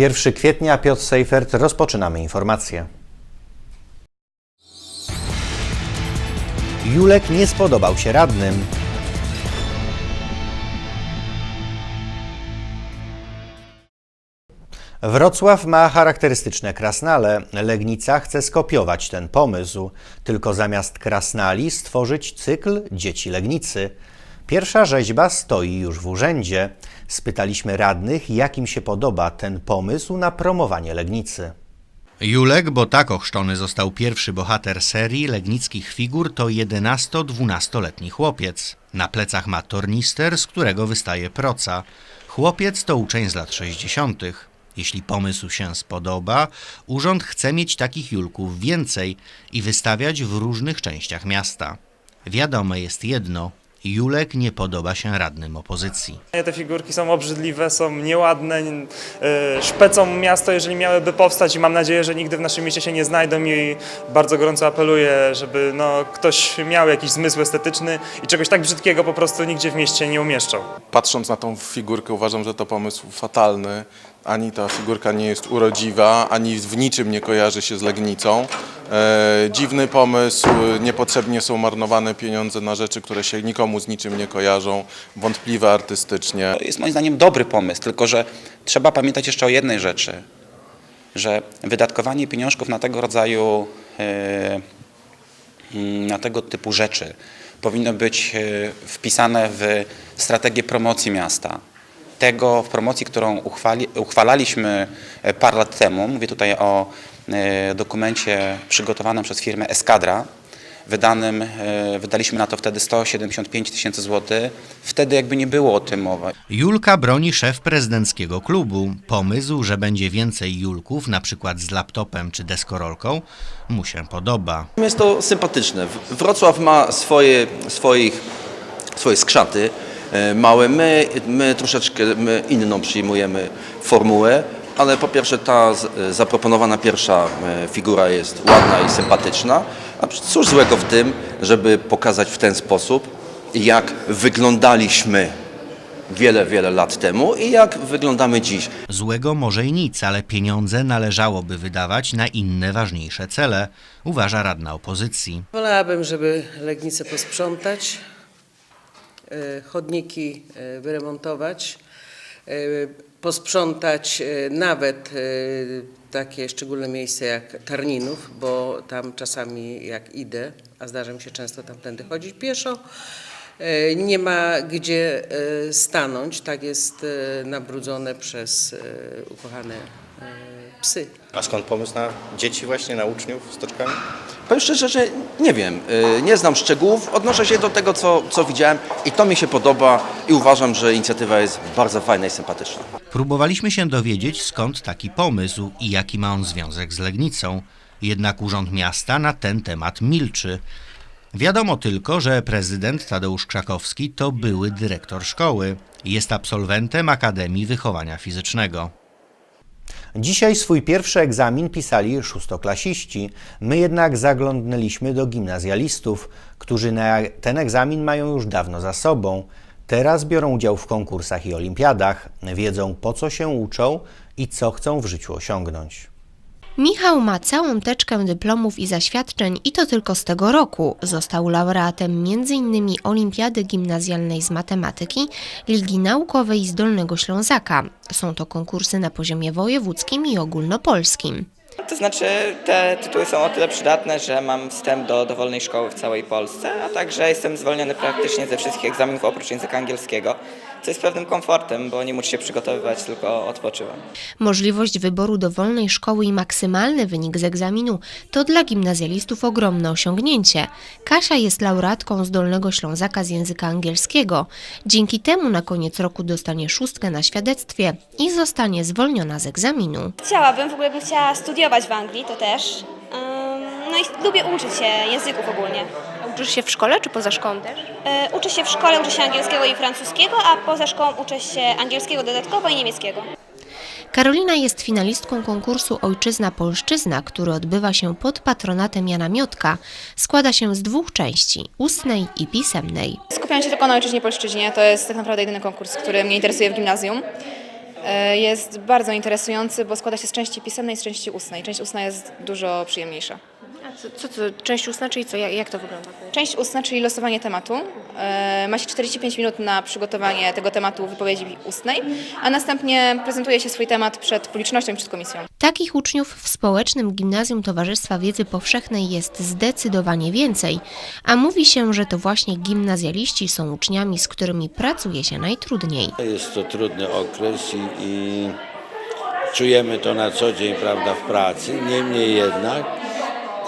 1 kwietnia Piotr Seifert rozpoczynamy informacje. Julek nie spodobał się radnym. Wrocław ma charakterystyczne krasnale. Legnica chce skopiować ten pomysł, tylko zamiast krasnali stworzyć cykl Dzieci Legnicy. Pierwsza rzeźba stoi już w urzędzie. Spytaliśmy radnych, jak im się podoba ten pomysł na promowanie Legnicy. Julek, bo tak ochrzczony został pierwszy bohater serii legnickich figur, to 11-12-letni chłopiec. Na plecach ma tornister, z którego wystaje proca. Chłopiec to uczeń z lat 60. Jeśli pomysł się spodoba, urząd chce mieć takich Julków więcej i wystawiać w różnych częściach miasta. Wiadome jest jedno, Julek nie podoba się radnym opozycji. Te figurki są obrzydliwe, są nieładne, yy, szpecą miasto, jeżeli miałyby powstać i mam nadzieję, że nigdy w naszym mieście się nie znajdą i bardzo gorąco apeluję, żeby no, ktoś miał jakiś zmysł estetyczny i czegoś tak brzydkiego po prostu nigdzie w mieście nie umieszczał. Patrząc na tą figurkę uważam, że to pomysł fatalny. Ani ta figurka nie jest urodziwa, ani w niczym nie kojarzy się z Legnicą. E, dziwny pomysł, niepotrzebnie są marnowane pieniądze na rzeczy, które się nikomu z niczym nie kojarzą, wątpliwe artystycznie. To jest moim zdaniem dobry pomysł, tylko że trzeba pamiętać jeszcze o jednej rzeczy, że wydatkowanie pieniążków na tego rodzaju, e, mm, na tego typu rzeczy powinno być e, wpisane w strategię promocji miasta. Tego w promocji, którą uchwali, uchwalaliśmy parę lat temu, mówię tutaj o dokumencie przygotowanym przez firmę Eskadra, wydanym, e, wydaliśmy na to wtedy 175 tysięcy złotych. Wtedy jakby nie było o tym mowy. Julka broni szef prezydenckiego klubu. Pomysł, że będzie więcej Julków, na przykład z laptopem czy deskorolką, mu się podoba. Jest to sympatyczne. Wrocław ma swoje, swoich, swoje skrzaty e, małe. My, my troszeczkę my inną przyjmujemy formułę, ale po pierwsze ta zaproponowana pierwsza e, figura jest ładna i sympatyczna. A cóż złego w tym, żeby pokazać w ten sposób, jak wyglądaliśmy wiele, wiele lat temu i jak wyglądamy dziś. Złego może i nic, ale pieniądze należałoby wydawać na inne ważniejsze cele, uważa radna opozycji. Wolałabym, żeby Legnicę posprzątać, e, chodniki e, wyremontować, posprzątać e, nawet e, takie szczególne miejsce jak Tarninów, bo tam czasami jak idę, a zdarza mi się często tamtędy chodzić pieszo, e, nie ma gdzie stanąć, tak jest nabrudzone przez ukochane psy. A skąd pomysł na dzieci właśnie, na uczniów z toczkami? Powiem szczerze, że nie wiem, y, nie znam szczegółów, odnoszę się do tego, co, co widziałem i to mi się podoba i uważam, że inicjatywa jest bardzo fajna i sympatyczna. Próbowaliśmy się dowiedzieć, skąd taki pomysł i jaki ma on związek z Legnicą. Jednak Urząd Miasta na ten temat milczy. Wiadomo tylko, że prezydent Tadeusz Krzakowski to były dyrektor szkoły. Jest absolwentem Akademii Wychowania Fizycznego. Dzisiaj swój pierwszy egzamin pisali szóstoklasiści. My jednak zaglądnęliśmy do gimnazjalistów, którzy ten egzamin mają już dawno za sobą. Teraz biorą udział w konkursach i olimpiadach, wiedzą po co się uczą i co chcą w życiu osiągnąć. Michał ma całą teczkę dyplomów i zaświadczeń i to tylko z tego roku. Został laureatem m.in. Olimpiady Gimnazjalnej z Matematyki, Ligi Naukowej z Dolnego Ślązaka. Są to konkursy na poziomie wojewódzkim i ogólnopolskim. To znaczy te tytuły są o tyle przydatne, że mam wstęp do dowolnej szkoły w całej Polsce, a także jestem zwolniony praktycznie ze wszystkich egzaminów oprócz języka angielskiego, co jest pewnym komfortem, bo nie muszę się przygotowywać, tylko odpoczywam. Możliwość wyboru dowolnej szkoły i maksymalny wynik z egzaminu to dla gimnazjalistów ogromne osiągnięcie. Kasia jest laureatką z Dolnego Ślązaka z języka angielskiego. Dzięki temu na koniec roku dostanie szóstkę na świadectwie i zostanie zwolniona z egzaminu. Chciałabym, w ogóle bym chciała studiować w Anglii, to też. No i lubię uczyć się języków ogólnie. Uczysz się w szkole czy poza szkołą też? E, Uczę się w szkole, uczę się angielskiego i francuskiego, a poza szkołą uczę się angielskiego dodatkowo i niemieckiego. Karolina jest finalistką konkursu Ojczyzna-Polszczyzna, który odbywa się pod patronatem Jana Miotka. Składa się z dwóch części, ustnej i pisemnej. Skupiam się tylko na ojczyźnie polszczyźnie. To jest tak naprawdę jedyny konkurs, który mnie interesuje w gimnazjum. E, Jest bardzo interesujący, bo składa się z części pisemnej i z części ustnej. Część ustna jest dużo przyjemniejsza. Co, co, co część ustna, czyli co, jak, jak to wygląda? Część ustna, czyli losowanie tematu. E, Ma się 45 minut na przygotowanie tego tematu wypowiedzi ustnej, a następnie prezentuje się swój temat przed publicznością i przed komisją. Takich uczniów w Społecznym Gimnazjum Towarzystwa Wiedzy Powszechnej jest zdecydowanie więcej, a mówi się, że to właśnie gimnazjaliści są uczniami, z którymi pracuje się najtrudniej. Jest to trudny okres i, i czujemy to na co dzień, prawda, w pracy. Niemniej jednak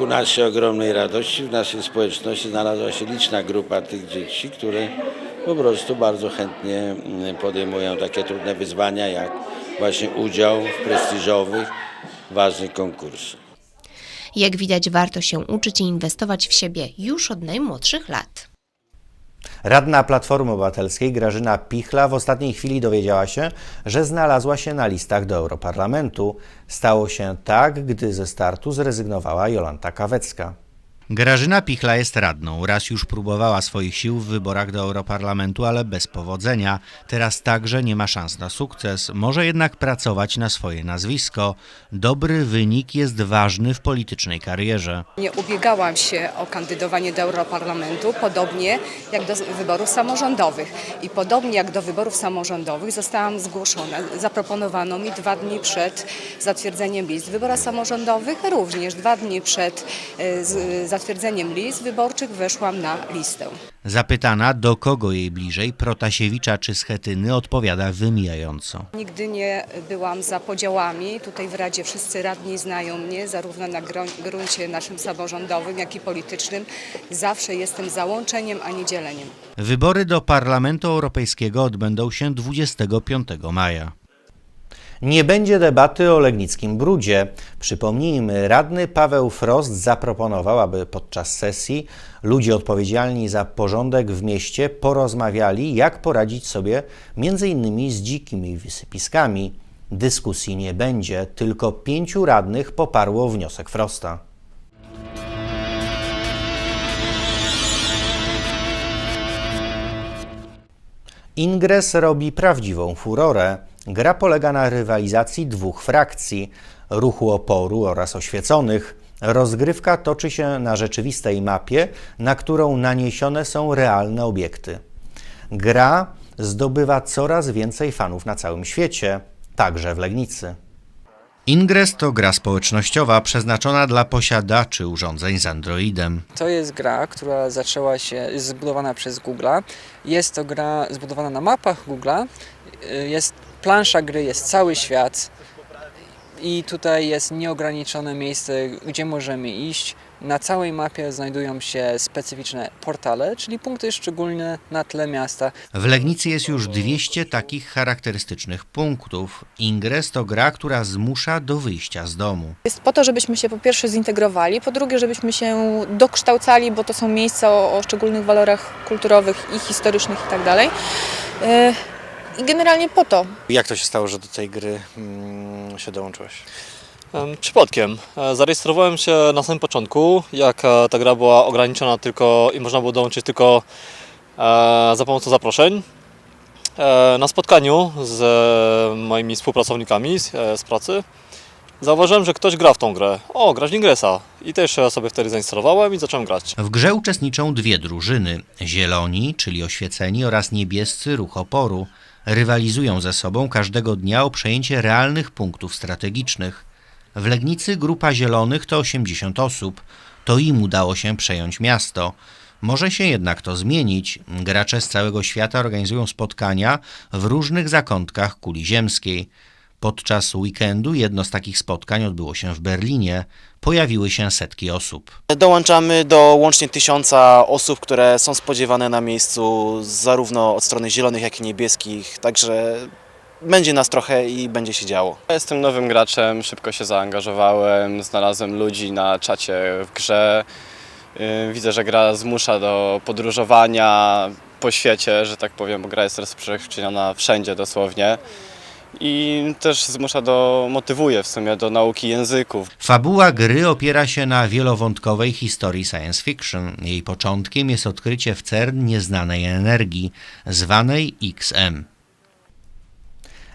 ku naszej ogromnej radości w naszej społeczności znalazła się liczna grupa tych dzieci, które po prostu bardzo chętnie mm, podejmują takie trudne wyzwania, jak właśnie udział w prestiżowych, ważnych konkursach. Jak widać, warto się uczyć i inwestować w siebie już od najmłodszych lat. Radna Platformy Obywatelskiej Grażyna Pichla w ostatniej chwili dowiedziała się, że znalazła się na listach do Europarlamentu. Stało się tak, gdy ze startu zrezygnowała Jolanta Kawecka. Grażyna Pichla jest radną. Raz już próbowała swoich sił w wyborach do Europarlamentu, ale bez powodzenia. Teraz także nie ma szans na sukces. Może jednak pracować na swoje nazwisko. Dobry wynik jest ważny w politycznej karierze. Nie ubiegałam się o kandydowanie do Europarlamentu, podobnie jak do wyborów samorządowych. I podobnie jak do wyborów samorządowych zostałam zgłoszona. Zaproponowano mi dwa dni przed zatwierdzeniem list. W wyborach samorządowych również dwa dni przed e, z- zatwierdzeniem list wyborczych weszłam na listę. Zapytana, do kogo jej bliżej, Protasiewicza czy Schetyny, odpowiada wymijająco. Nigdy nie byłam za podziałami. Tutaj w Radzie wszyscy radni znają mnie, zarówno na gruncie naszym samorządowym, jak i politycznym. Zawsze jestem za łączeniem, a nie dzieleniem. Wybory do Parlamentu Europejskiego odbędą się 25 maja. Nie będzie debaty o legnickim brudzie. Przypomnijmy, radny Paweł Frost zaproponował, aby podczas sesji ludzie odpowiedzialni za porządek w mieście porozmawiali, jak poradzić sobie m.in. z dzikimi wysypiskami. Dyskusji nie będzie, tylko pięciu radnych poparło wniosek Frosta. Ingres robi prawdziwą furorę. Gra polega na rywalizacji dwóch frakcji ruchu oporu oraz oświeconych. Rozgrywka toczy się na rzeczywistej mapie, na którą naniesione są realne obiekty. Gra zdobywa coraz więcej fanów na całym świecie, także w Legnicy. Ingres to gra społecznościowa przeznaczona dla posiadaczy urządzeń z Androidem. To jest gra, która zaczęła się, jest zbudowana przez Google'a. Jest to gra zbudowana na mapach Google'a. Y, Jest plansza gry, jest cały świat i tutaj jest nieograniczone miejsce, gdzie możemy iść. Na całej mapie znajdują się specyficzne portale, czyli punkty szczególne na tle miasta. W Legnicy jest już 200 takich charakterystycznych punktów. Ingres to gra, która zmusza do wyjścia z domu. Jest po to, żebyśmy się po pierwsze zintegrowali, po drugie, żebyśmy się dokształcali, bo to są miejsca o, o szczególnych walorach kulturowych i historycznych i tak dalej. I generalnie po to. Jak to się stało, że do tej gry mm, się dołączyłeś? Em, Przypadkiem. E, Zarejestrowałem się na samym początku, jak e, ta gra była ograniczona tylko i można było dołączyć tylko e, za pomocą zaproszeń. E, Na spotkaniu z e, moimi współpracownikami z, e, z pracy zauważyłem, że ktoś gra w tą grę. O, grać w Ingresa. I też e, sobie wtedy zainstalowałem i zacząłem grać. W grze uczestniczą dwie drużyny. Zieloni, czyli oświeceni, oraz niebiescy ruch oporu. Rywalizują ze sobą każdego dnia o przejęcie realnych punktów strategicznych. W Legnicy grupa zielonych to 80 osób. To im udało się przejąć miasto. Może się jednak to zmienić. Gracze z całego świata organizują spotkania w różnych zakątkach kuli ziemskiej. Podczas weekendu jedno z takich spotkań odbyło się w Berlinie. Pojawiły się setki osób. Dołączamy do łącznie tysiąca osób, które są spodziewane na miejscu zarówno od strony zielonych, jak i niebieskich, także będzie nas trochę i będzie się działo. Jestem nowym graczem, szybko się zaangażowałem, znalazłem ludzi na czacie w grze. Yy, Widzę, że gra zmusza do podróżowania po świecie, że tak powiem, bo gra jest rozprzestrzeniona wszędzie dosłownie. I też zmusza do, motywuje w sumie do nauki języków. Fabuła gry opiera się na wielowątkowej historii science fiction. Jej początkiem jest odkrycie w CERN nieznanej energii, zwanej XM.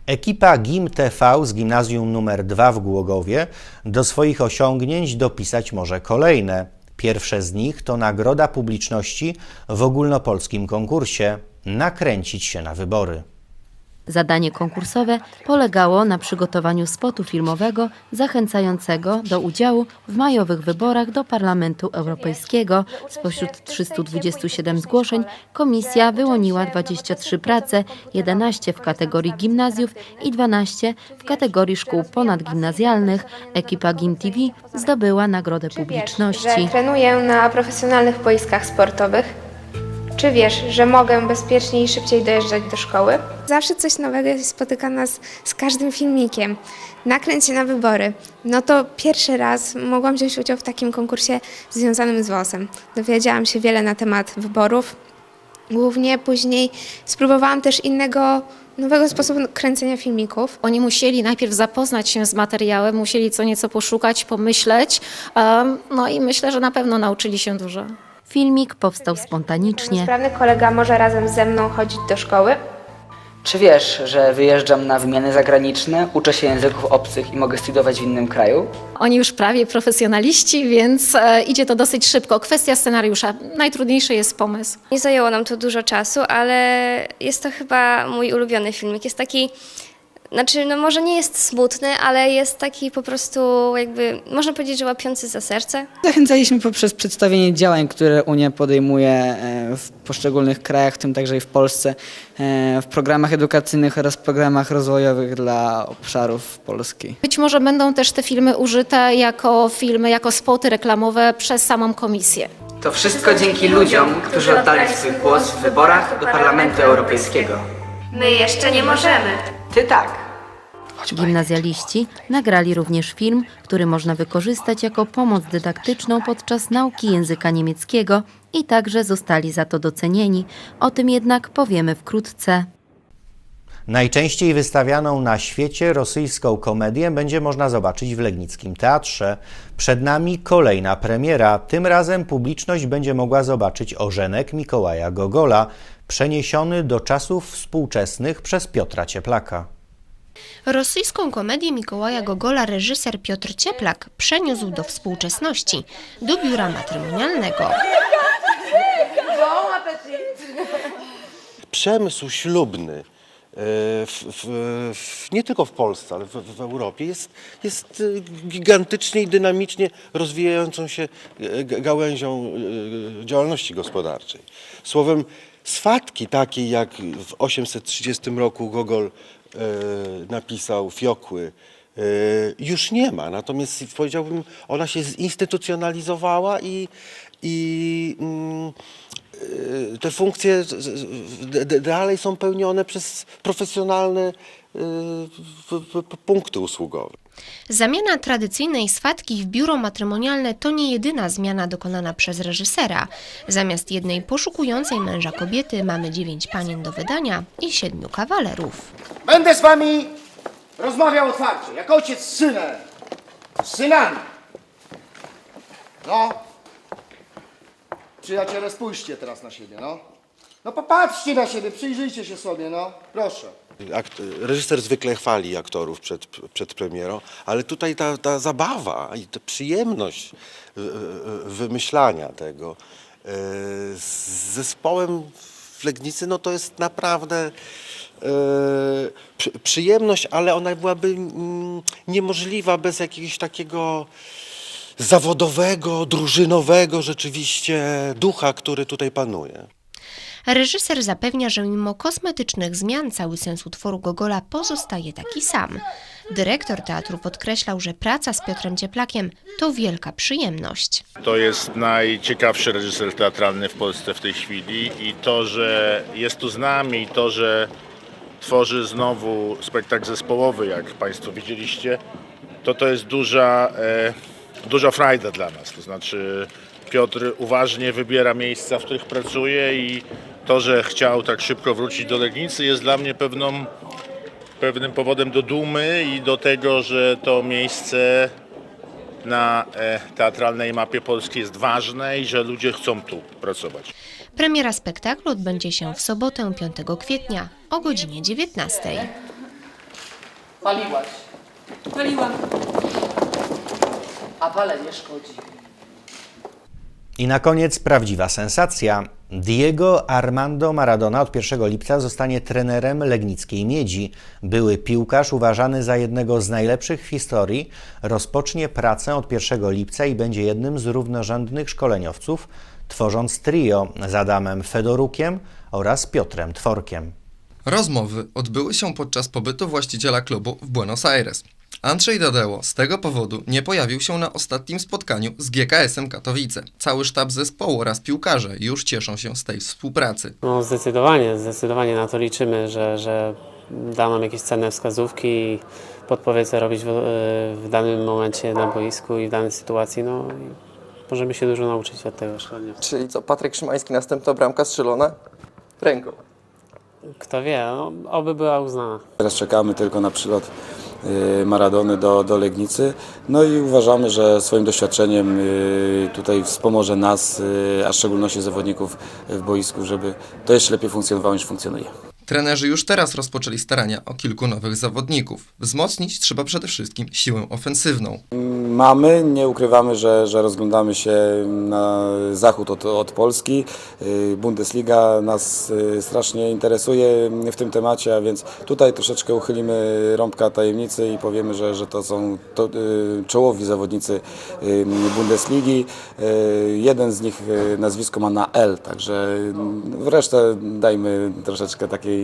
Ekipa GIM TV z gimnazjum nr 2 w Głogowie do swoich osiągnięć dopisać może kolejne. Pierwsze z nich to nagroda publiczności w ogólnopolskim konkursie Nakręcić się na wybory. Zadanie konkursowe polegało na przygotowaniu spotu filmowego zachęcającego do udziału w majowych wyborach do Parlamentu Europejskiego. Spośród 327 zgłoszeń komisja wyłoniła 23 prace, 11 w kategorii gimnazjów i 12 w kategorii szkół ponadgimnazjalnych. Ekipa GIM TV zdobyła nagrodę publiczności. trenuję na profesjonalnych boiskach sportowych? Czy wiesz, że mogę bezpiecznie i szybciej dojeżdżać do szkoły? Zawsze coś nowego spotyka nas z każdym filmikiem. Nakręć się na wybory. No to pierwszy raz mogłam wziąć udział w takim konkursie związanym z WOS-em. Dowiedziałam się wiele na temat wyborów. Głównie później spróbowałam też innego, nowego sposobu kręcenia filmików. Oni musieli najpierw zapoznać się z materiałem, musieli co nieco poszukać, pomyśleć, em, no i myślę, że na pewno nauczyli się dużo. Filmik powstał spontanicznie. Sprawny kolega może razem ze mną chodzić do szkoły? Czy wiesz, że wyjeżdżam na wymiany zagraniczne, uczę się języków obcych i mogę studiować w innym kraju? Oni już prawie profesjonaliści, więc e, idzie to dosyć szybko. Kwestia scenariusza. Najtrudniejszy jest pomysł. Nie zajęło nam to dużo czasu, ale jest to chyba mój ulubiony filmik. Jest taki, znaczy, no może nie jest smutny, ale jest taki po prostu jakby, można powiedzieć, że łapiący za serce. Zachęcaliśmy poprzez przedstawienie działań, które Unia podejmuje e, w poszczególnych krajach, w tym także i w Polsce, e, w programach edukacyjnych oraz programach rozwojowych dla obszarów Polski. Być może będą też te filmy użyte jako filmy, jako spoty reklamowe przez samą komisję. To wszystko dzięki ludziom, którzy oddali swój głos w wyborach do Parlamentu Europejskiego. My jeszcze nie możemy. Ty tak. Gimnazjaliści nagrali również film, który można wykorzystać jako pomoc dydaktyczną podczas nauki języka niemieckiego i także zostali za to docenieni. O tym jednak powiemy wkrótce. Najczęściej wystawianą na świecie rosyjską komedię będzie można zobaczyć w Legnickim Teatrze. Przed nami kolejna premiera. Tym razem publiczność będzie mogła zobaczyć Orzenek Mikołaja Gogola, przeniesiony do czasów współczesnych przez Piotra Cieplaka. Rosyjską komedię Mikołaja Gogola reżyser Piotr Cieplak przeniósł do współczesności, do biura matrymonialnego. przemysł ślubny e, w, w, w, nie tylko w Polsce, ale w, w Europie jest, jest e, gigantycznie i dynamicznie rozwijającą się e, gałęzią działalności gospodarczej. Słowem, swatki takiej jak w 830 roku Gogol e, napisał Fiokły, e, już nie ma. Natomiast powiedziałbym, ona się zinstytucjonalizowała i, i mm, y, te funkcje dalej są pełnione przez profesjonalne punkty usługowe. Zamiana tradycyjnej swatki w biuro matrymonialne to nie jedyna zmiana dokonana przez reżysera. Zamiast jednej poszukującej męża kobiety mamy dziewięć panien do wydania i siedmiu kawalerów. Będę z wami rozmawiał otwarcie, jak ojciec z synem, z synami. No, przyjaciele, spójrzcie teraz na siebie, no. No popatrzcie na siebie, przyjrzyjcie się sobie, no, proszę. Akt, reżyser zwykle chwali aktorów przed, przed premierą, ale tutaj ta, ta zabawa i ta przyjemność y, y, wymyślania tego y, z zespołem w Legnicy, no to jest naprawdę przy, przyjemność, ale ona byłaby mm, niemożliwa bez jakiegoś takiego zawodowego, drużynowego rzeczywiście ducha, który tutaj panuje. Reżyser zapewnia, że mimo kosmetycznych zmian cały sens utworu Gogola pozostaje taki sam. Dyrektor teatru podkreślał, że praca z Piotrem Cieplakiem to wielka przyjemność. To jest najciekawszy reżyser teatralny w Polsce w tej chwili i to, że jest tu z nami i to, że tworzy znowu spektakl zespołowy, jak Państwo widzieliście, to to jest duża, e, duża frajda dla nas. To znaczy Piotr uważnie wybiera miejsca, w których pracuje i to, że chciał tak szybko wrócić do Legnicy jest dla mnie pewną, pewnym powodem do dumy i do tego, że to miejsce na e, teatralnej mapie Polski jest ważne i że ludzie chcą tu pracować. Premiera spektaklu odbędzie się w sobotę 5 kwietnia o godzinie 19. Paliłaś. Paliłam. A palenie szkodzi. I na koniec prawdziwa sensacja. Diego Armando Maradona od 1 lipca zostanie trenerem Legnickiej Miedzi. Były piłkarz uważany za jednego z najlepszych w historii. Rozpocznie pracę od 1 lipca i będzie jednym z równorzędnych szkoleniowców, tworząc trio z Adamem Fedorukiem oraz Piotrem Tworkiem. Rozmowy odbyły się podczas pobytu właściciela klubu w Buenos Aires. Andrzej Dadeło z tego powodu nie pojawił się na ostatnim spotkaniu z GKS-em Katowice. Cały sztab zespołu oraz piłkarze już cieszą się z tej współpracy. No zdecydowanie, zdecydowanie na to liczymy, że, że da nam jakieś cenne wskazówki i podpowie co robić w, w danym momencie na boisku i w danej sytuacji. No i możemy się dużo nauczyć od tego szkolenia. Czyli co, Patryk Szymański, następna bramka strzelona ręką. Kto wie, no, oby była uznana. Teraz czekamy tylko na przylot Maradony do, do Legnicy. No i uważamy, że swoim doświadczeniem y, tutaj wspomoże nas, y, a w szczególności zawodników w boisku, żeby to jeszcze lepiej funkcjonowało niż funkcjonuje. Trenerzy już teraz rozpoczęli starania o kilku nowych zawodników. Wzmocnić trzeba przede wszystkim siłę ofensywną. Mamy, nie ukrywamy, że, że rozglądamy się na zachód od, od Polski. Y, Bundesliga nas y, strasznie interesuje w tym temacie, a więc tutaj troszeczkę uchylimy rąbka tajemnicy i powiemy, że, że to są to, y, czołowi zawodnicy Bundesligi. Jeden z nich nazwisko ma na L, także resztę dajmy troszeczkę takiej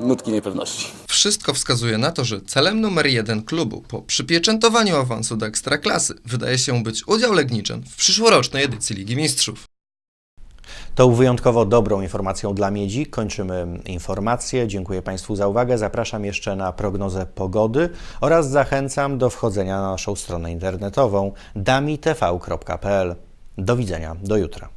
nutki niepewności. Wszystko wskazuje na to, że celem numer jeden klubu po przypieczętowaniu awansu do Ekstraklasy wydaje się być udział Legniczan w przyszłorocznej edycji Ligi Mistrzów. Tą wyjątkowo dobrą informacją dla Miedzi kończymy informację. Dziękuję Państwu za uwagę. Zapraszam jeszcze na prognozę pogody oraz zachęcam do wchodzenia na naszą stronę internetową damitv.pl. Do widzenia, do jutra.